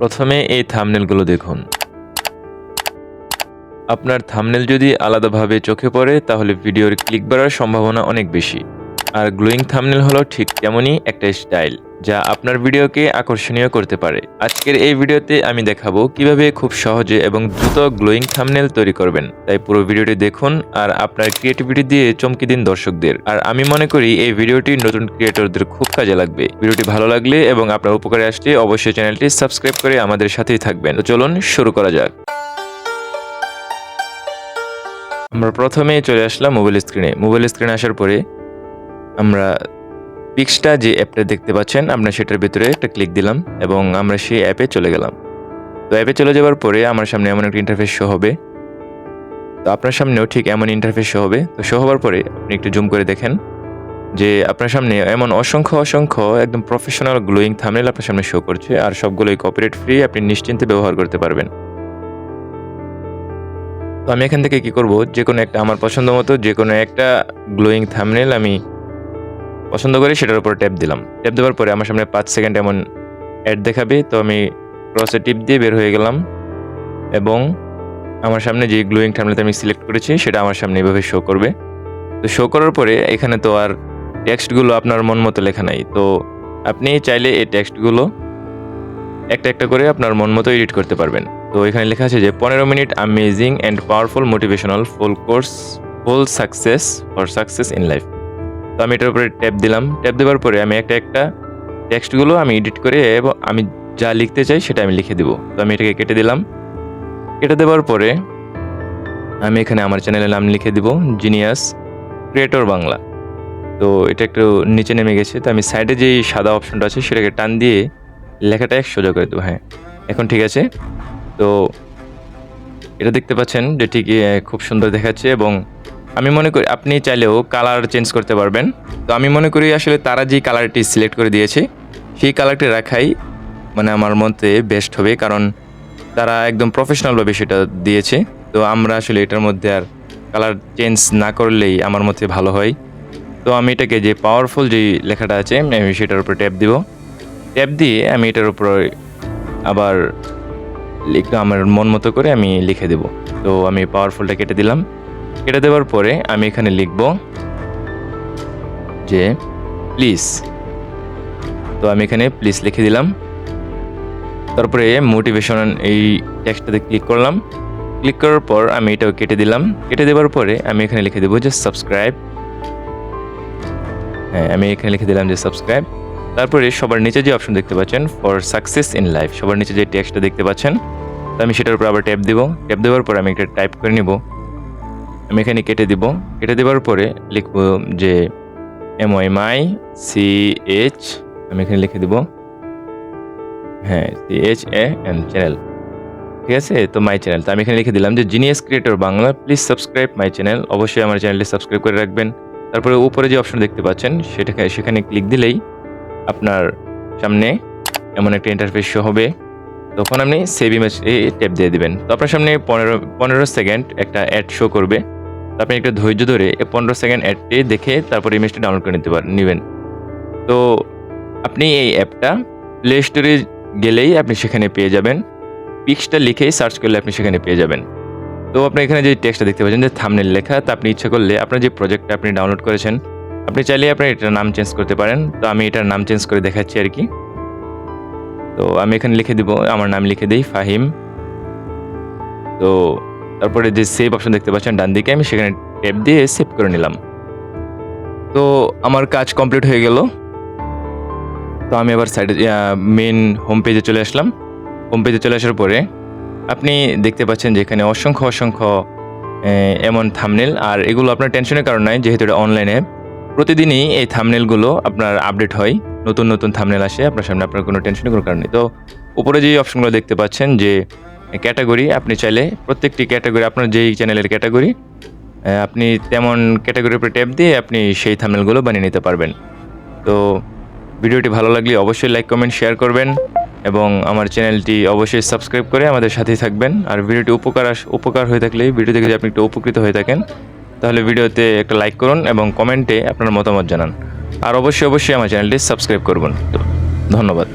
প্রথমে এই থামনেলগুলো দেখুন। আপনার থামনেল যদি আলাদাভাবে চোখে পড়ে, তাহলে ভিডিওর ক্লিক বাড়ার সম্ভাবনা অনেক বেশি। আর গ্লোয়িং থামনেল হলো ঠিক তেমনই একটা স্টাইল যা আপনার ভিডিওকে আকর্ষণীয় করতে পারে। আজকের এই ভিডিওতে আমি দেখাবো কীভাবে খুব সহজে এবং দ্রুত গ্লোয়িং থামনেল তৈরি করবেন। তাই পুরো ভিডিওটি দেখুন আর আপনার ক্রিয়েটিভিটি দিয়ে চমকে দিন দর্শকদের। আর আমি মনে করি এই ভিডিওটি নতুন ক্রিয়েটরদের খুব কাজে লাগবে। ভিডিওটি ভালো লাগলে এবং আপনার উপকারে আসলে অবশ্যই চ্যানেলটি সাবস্ক্রাইব করে আমাদের সাথেই থাকবেন। তো চলুন শুরু করা যাক। আমরা প্রথমে চলে আসলাম মোবাইল স্ক্রিনে। মোবাইল স্ক্রিনে আসার পরে আমরা পিক্সটা যে অ্যাপটা দেখতে পাচ্ছেন, আমরা সেটার ভিতরে একটা ক্লিক দিলাম এবং আমরা সেই অ্যাপে চলে গেলাম। তো অ্যাপে চলে যাওয়ার পরে আমার সামনে এমন একটা ইন্টারফেস শো হবে। তো আপনার সামনেও ঠিক এমন ইন্টারফেস শো হবে। তো শো হওয়ার পরে আপনি একটু জুম করে দেখেন যে আপনার সামনে এমন অসংখ্য অসংখ্য একদম প্রফেশনাল গ্লোয়িং থামনেল আপনার সামনে শো করছে আর সবগুলোই কপিরাইট ফ্রি আপনি নিশ্চিন্তে ব্যবহার করতে পারবেন। তো আমি এখান থেকে কি করব? যে কোনো একটা আমার পছন্দ মতো যে কোনো একটা গ্লোয়িং থামনেল আমি পছন্দ করে, সেটার উপর ট্যাপ দিলাম। ট্যাপ দেওয়ার পরে আমার সামনে পাঁচ সেকেন্ড এমন অ্যাড দেখাবে, তো আমি ক্রসে টিপ দিয়ে বের হয়ে গেলাম। এবং আমার সামনে যে গ্লোয়িং থামনেলটা আমি সিলেক্ট করেছি, সেটা আমার সামনে এভাবে শো করবে। তো শো করার পরে এখানে তো আর টেক্সটগুলো আপনার মন মতো লেখা নাই। তো আপনি চাইলে এই টেক্সটগুলো একটা একটা করে আপনার মন মতো এডিট করতে পারবেন। তো এখানে লেখা আছে যে, পনেরো minute amazing and powerful motivational full course full success for success in life তো আমি এটার উপরে ট্যাপ দিলাম। ট্যাপ দেওয়ার পরে আমি একটা একটা টেক্সটগুলো আমি এডিট করে এবং আমি যা লিখতে চাই সেটা আমি লিখে দেবো। তো আমি এটাকে কেটে দিলাম। কেটে দেওয়ার পরে আমি এখানে আমার চ্যানেলের নাম লিখে দিব, জিনিয়াস ক্রিয়েটর বাংলা। তো এটা একটু নিচে নেমে গেছে। তো আমি সাইডে যেই সাদা অপশনটা আছে সেটাকে টান দিয়ে লেখাটা এক সোজা করে দেবো। হ্যাঁ এখন ঠিক আছে। তো এটা দেখতে পাচ্ছেন যে ঠিক খুব সুন্দর দেখাচ্ছে এবং আমি মনে করি আপনি চাইলেও কালার চেঞ্জ করতে পারবেন। তো আমি মনে করি আসলে তারা যে কালারটি সিলেক্ট করে দিয়েছে, সেই কালারটি রাখাই মানে আমার মতে বেস্ট হবে, কারণ তারা একদম প্রফেশনালভাবে সেটা দিয়েছে। তো আমরা আসলে এটার মধ্যে আর কালার চেঞ্জ না করলেই আমার মতে ভালো হয়। তো আমি এটাকে যে পাওয়ারফুল যে লেখাটা আছে, আমি সেটার উপর ট্যাপ দিব। ট্যাপ দিয়ে আমি এটার উপর আবার লিখে আমার মন মতো করে আমি লিখে দেব। তো আমি পাওয়ারফুলটা কেটে দিলাম। কেটে দেওয়ার পরে আমি এখানে লিখব যে প্লিজ তো আমি এখানে প্লিজ লিখে দিলাম। তারপরে মোটিভেশন এই টেক্সটটাতে ক্লিক করলাম। ক্লিক করার পর আমি এটাও কেটে দিলাম। কেটে দেওয়ার পরে আমি এখানে লিখে দেবো যে সাবস্ক্রাইব হ্যাঁ আমি এখানে লিখে দিলাম যে সাবস্ক্রাইব তারপরে সবার নিচে যে অপশন দেখতে পাচ্ছেন ফর সাকসেস ইন লাইফ সবার নিচে যে টেক্সটটা দেখতে পাচ্ছেন, তো আমি সেটার উপর আবার ট্যাপ দেবো। ট্যাপ দেওয়ার পর আমি একটা টাইপ করে নিব। আমি এখানে কেটে দিব। কেটে দেওয়ার পরে লিখব যে M Y my C H আমি এখানে লিখে দিব। হ্যাঁ C H A N channel ঠিক আছে? তো মাই চ্যানেল তো আমি এখানে লিখে দিলাম যে genius creator Bangla please subscribe my channel অবশ্যই আমার চ্যানেলটি সাবস্ক্রাইব করে রাখবেন। তারপরে উপরে যে অপশন দেখতে পাচ্ছেন, সেটাকে সেখানে ক্লিক দিলেই আপনার সামনে এমন একটা ইন্টারফেস শো হবে। তখন আপনি সেভ ইমেজ ট্যাপ দিয়ে দেবেন। তো আপনার সামনে পনেরো পনেরো সেকেন্ড একটা অ্যাড শো করবে। আপনি একটা ধৈর্য ধরে পনেরো সেকেন্ড অ্যাডটি দেখে তারপর ইমেজটা ডাউনলোড করে নিতে পারেন নেবেন। তো আপনি এই অ্যাপটা প্লে স্টোরে গেলেই আপনি সেখানে পেয়ে যাবেন। পিক্সটা লিখেই সার্চ করলে আপনি সেখানে পেয়ে যাবেন। তো আপনি এখানে যে টেক্সটটা দেখতে পাচ্ছেন, যে থামনেল লেখা, তা আপনি ইচ্ছা করলে আপনার যে প্রজেক্টটা আপনি ডাউনলোড করেছেন, আপনি চাইলে আপনার এটার নাম চেঞ্জ করতে পারেন। তো আমি এটার নাম চেঞ্জ করে দেখাচ্ছি আর কি। তো আমি এখানে লিখে দিব, আমার নাম লিখে দিই ফাহিম। তো তারপরে যে সেভ অপশন দেখতে পাচ্ছেন, ডান দিকে আমি সেখানে ট্যাপ দিয়ে সেভ করে নিলাম। তো আমার কাজ কমপ্লিট হয়ে গেল। তো আমি আবার সাইডে মেন হোম পেজে চলে আসলাম। হোম পেজে চলে আসার পরে আপনি দেখতে পাচ্ছেন যে এখানে অসংখ্য অসংখ্য এমন থামনেল আর এগুলো আপনার টেনশনের কারণ নয়, যেহেতু এটা অনলাইনে প্রতিদিনই এই থামনেলগুলো আপনার আপডেট হয়। নতুন নতুন থামনেল আসে, আপনার সামনে আপনার কোনো টেনশনের কোনো কারণ নেই। তো উপরে যে অপশনগুলো দেখতে পাচ্ছেন যে ক্যাটাগরি, আপনি চাইলে প্রত্যেকটি ক্যাটাগরি, আপনার যেই চ্যানেলের ক্যাটাগরি আপনি তেমন ক্যাটাগরির উপরে ট্যাপ দিয়ে আপনি সেই থামনেলগুলো বানিয়ে নিতে পারবেন। তো ভিডিওটি ভালো লাগলে অবশ্যই লাইক কমেন্ট শেয়ার করবেন এবং আমার চ্যানেলটি অবশ্যই সাবস্ক্রাইব করে আমাদের সাথেই থাকবেন। আর ভিডিওটি উপকার উপকার হয়ে থাকলে ভিডিও থেকে যদি আপনি একটু উপকৃত হয়ে থাকেন, তাহলে ভিডিওতে একটা লাইক করুন এবং কমেন্টে আপনার মতামত জানান। আর অবশ্যই অবশ্যই আমার চ্যানেলটি সাবস্ক্রাইব করবেন। তো ধন্যবাদ।